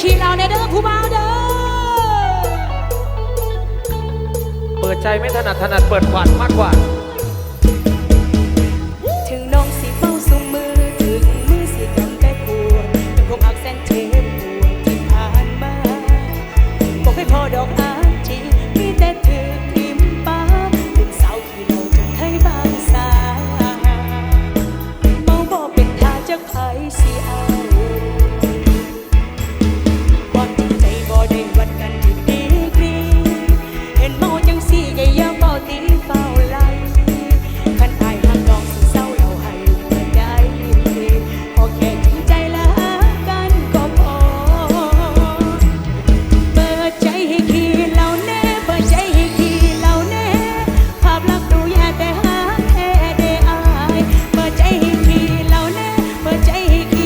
ขีดเอาในเด้อผู้บ่าวเด้อ เปิดใจไม่ถนัดถนัดเปิดขวานมากกว่า take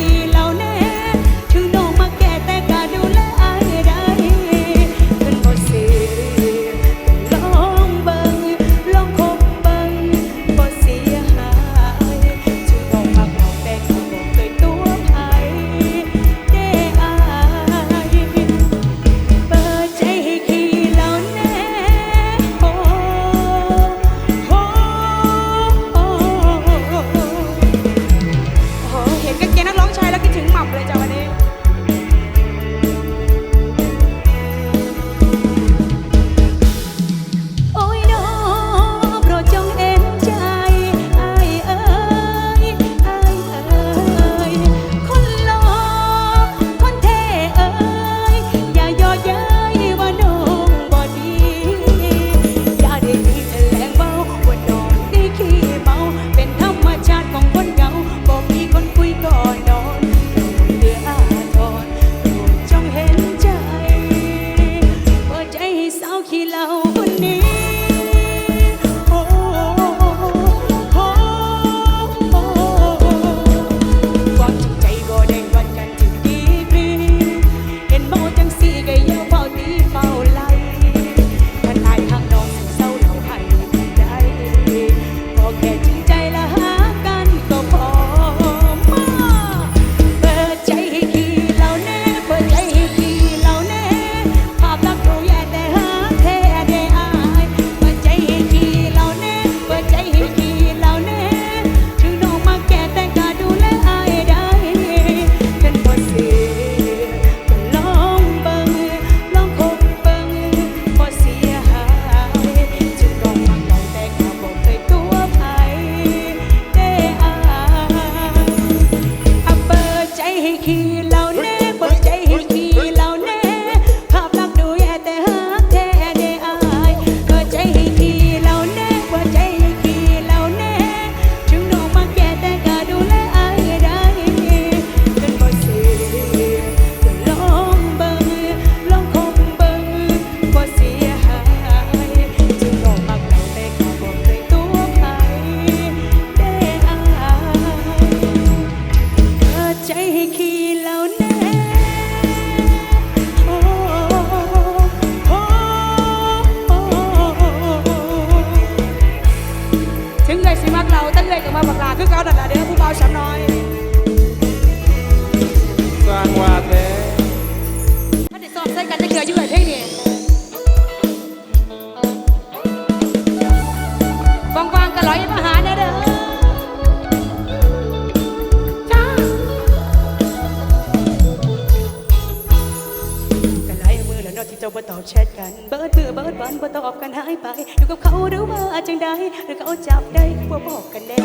บ่ตอบกันหายไป อยู่กับเขาหรือว่าจังใดหรือเขาจับได้บ่บอกกันแน่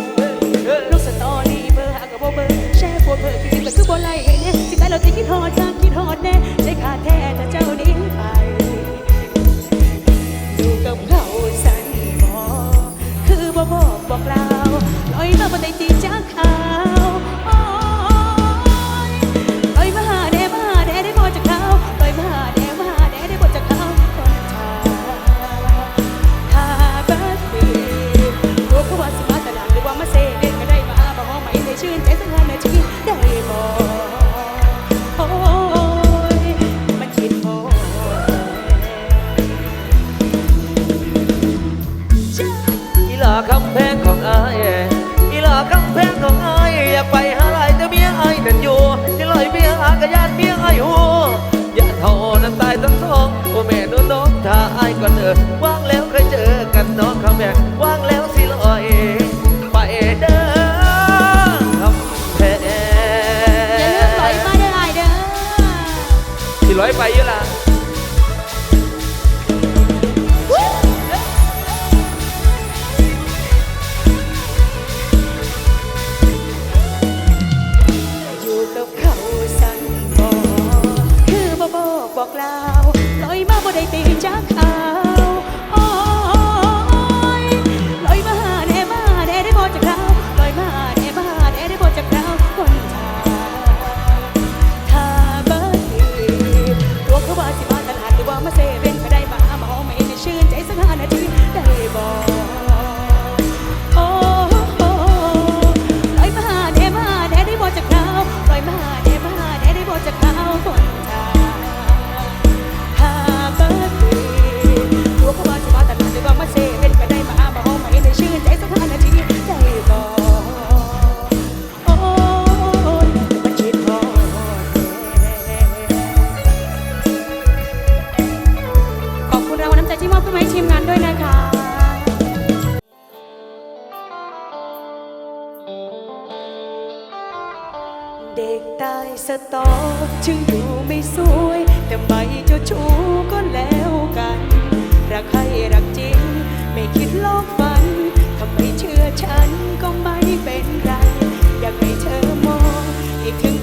ลูกสตอรี่เบอร์หากับ่เบอร์แชร์บ่เบอร์คือมันคือบ่ไล่ให้แน่สิแม่เราจะคิดหอดจังคิดหอดแน่ คำแพงของอายอีหลาคำแพงของอายอยากไป ที่มอบขึ้นมให้ทีมงานด้วยนะคะเด็กตายสตอจึงดูไม่สวย แต่ไม่จ้ชูก็แล้วกัน รักใครรักจริง ไม่คิดลอกฝันทำไมเชื่อฉันก็ไม่เป็นไร อยากให้เธอมองอีกถึง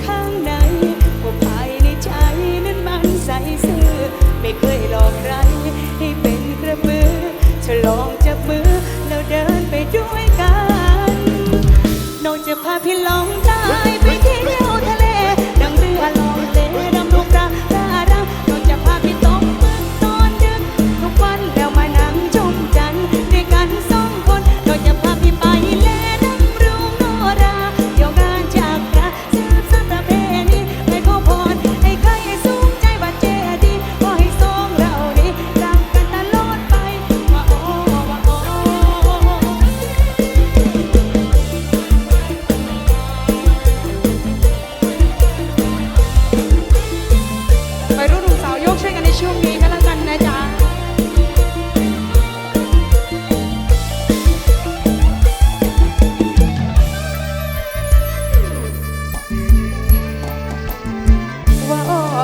if long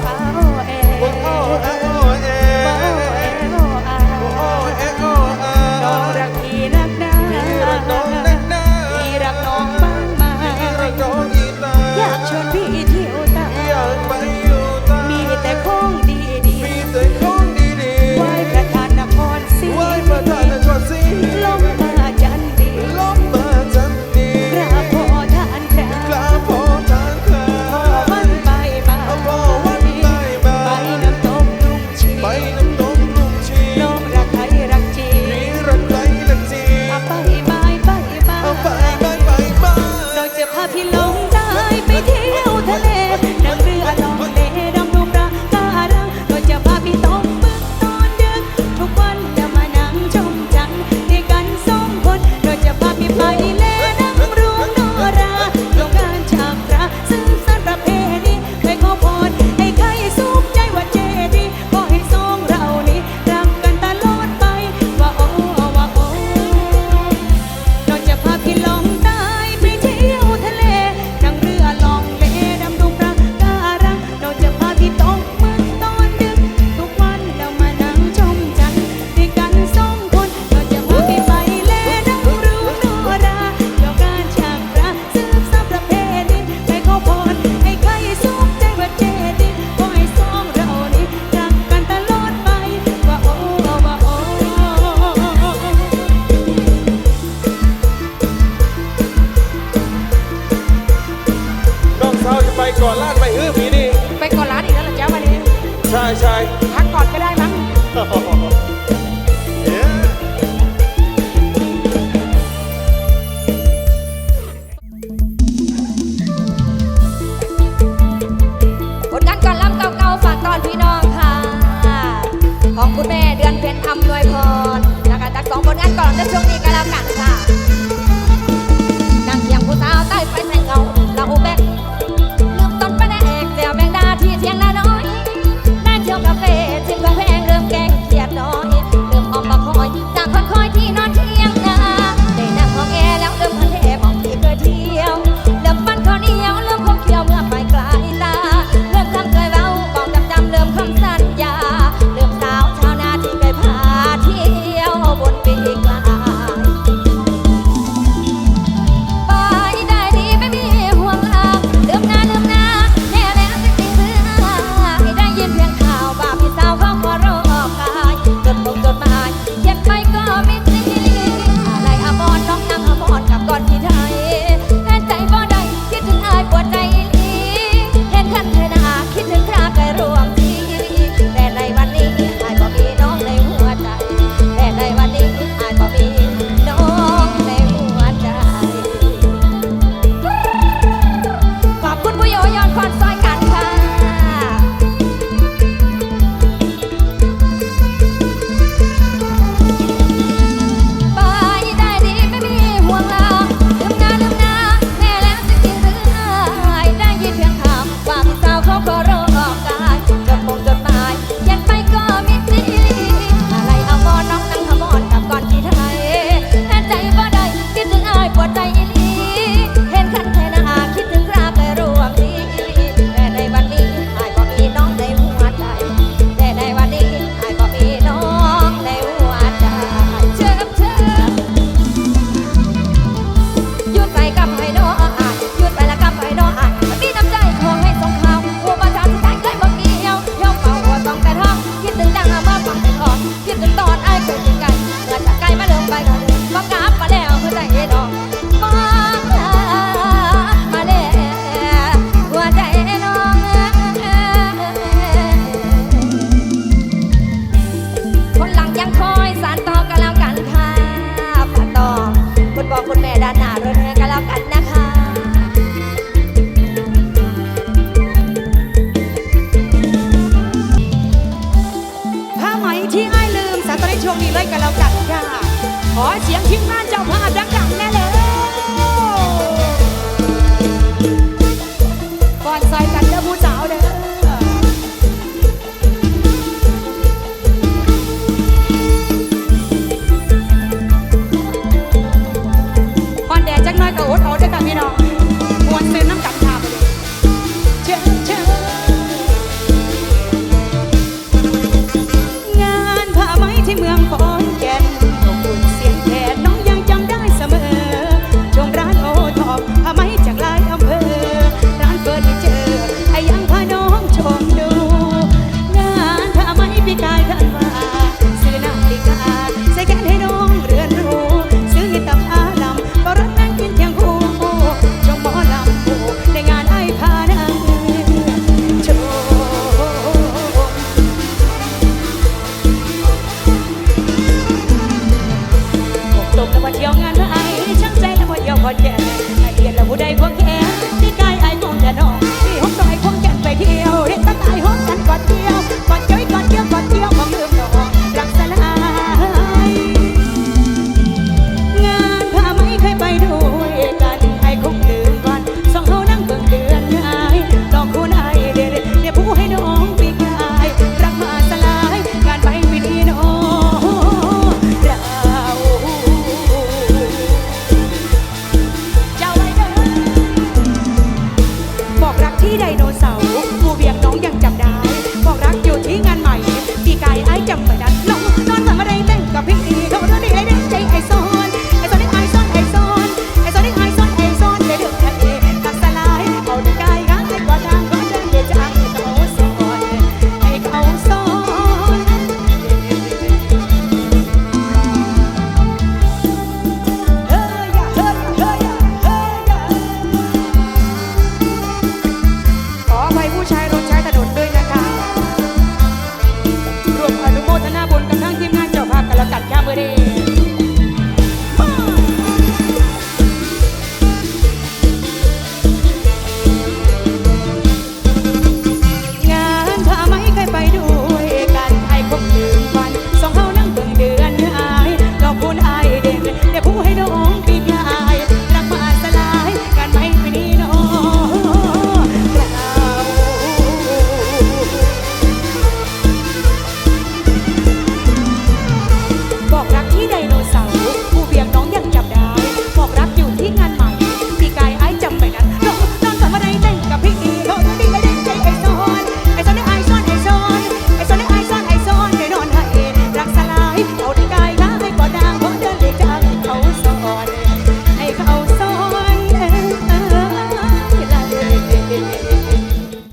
啊。 วยพรแล้วกันตักสองผลงานก่อนในช่วงนี้ก็แล้วกันค่ะ